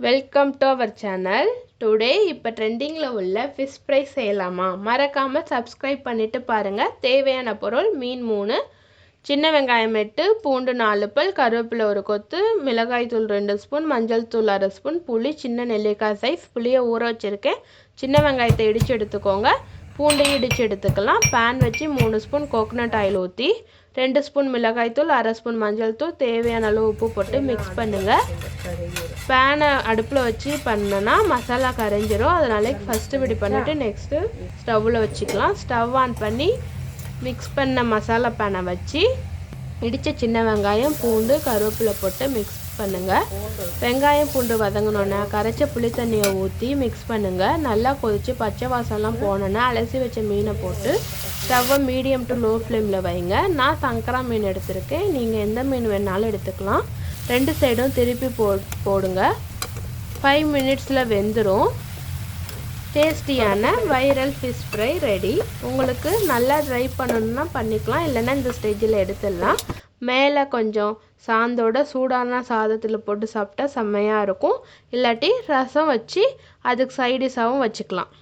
Welcome to our channel today இப்போ ட்ரெண்டிங்கில் உள்ள ஃபிஷ் ஃப்ரை செய்யலாமா? மறக்காமல் சப்ஸ்கிரைப் பண்ணிவிட்டு பாருங்கள் தேவையான பொருள் மீன் மூணு சின்ன வெங்காயம் எட்டு பூண்டு நாலு பல் கருவேப்பிலை ஒரு கொத்து மிளகாய் தூள் ரெண்டு ஸ்பூன் மஞ்சள் தூள் அரை ஸ்பூன் புளி சின்ன நெல்லிக்காய் சைஸ் புளியை ஊற வச்சுருக்கேன். சின்ன வெங்காயத்தை இடித்து எடுத்துக்கோங்க. பூண்டை இடித்து எடுத்துக்கலாம். பேன் வச்சு மூணு ஸ்பூன் கோகனட் ஆயில் ஊற்றி ரெண்டு ஸ்பூன் மிளகாய்த்தூள் அரை ஸ்பூன் மஞ்சள் தூள் தேவையான அளவு உப்பு போட்டு மிக்ஸ் பண்ணுங்கள் பேனை அடுப்பில் வச்சு பண்ணனா மசாலா கரைஞ்சிரும். அதனால ஃபஸ்ட்டு இப்படி பண்ணிவிட்டு நெக்ஸ்ட்டு ஸ்டவ்வில் வச்சுக்கலாம். ஸ்டவ் ஆன் பண்ணி மிக்ஸ் பண்ண மசாலா பேனை வச்சு இடித்த சின்ன வெங்காயம் பூண்டு கருவேப்பிலை போட்டு மிக்ஸ் பண்ணுங்கள் வெங்காயம் பூண்டு வதங்கினோன்னே கரைச்ச புளி தண்ணியை ஊற்றி மிக்ஸ் பண்ணுங்கள் நல்லா கொதித்து பச்சை வாசம்லாம் போனோன்னே அலசி வச்ச மீனை போட்டு ஸ்டவ்வை மீடியம் டு லோ ஃப்ளேமில் வைங்க. நான் சங்கரா மீன் எடுத்திருக்கேன். நீங்கள் எந்த மீன் வேணாலும் எடுத்துக்கலாம். ரெண்டு சைடும் திருப்பி போ போடுங்க. ஃபைவ் மினிட்ஸில் வெந்துடும் டேஸ்டியான வைரல் ஃபிஷ் ஃப்ரை ரெடி உங்களுக்கு நல்லா ட்ரை பண்ணணுன்னா பண்ணிக்கலாம். இல்லைன்னா இந்த ஸ்டேஜில் எடுத்துடலாம். மேலே கொஞ்சம் சாந்தோட சூடான சாதத்தில் போட்டு சாப்பிட்டா செம்மையாக இருக்கும். இல்லாட்டி ரசம் வச்சு அதுக்கு சைடிஷாகவும் வச்சுக்கலாம்.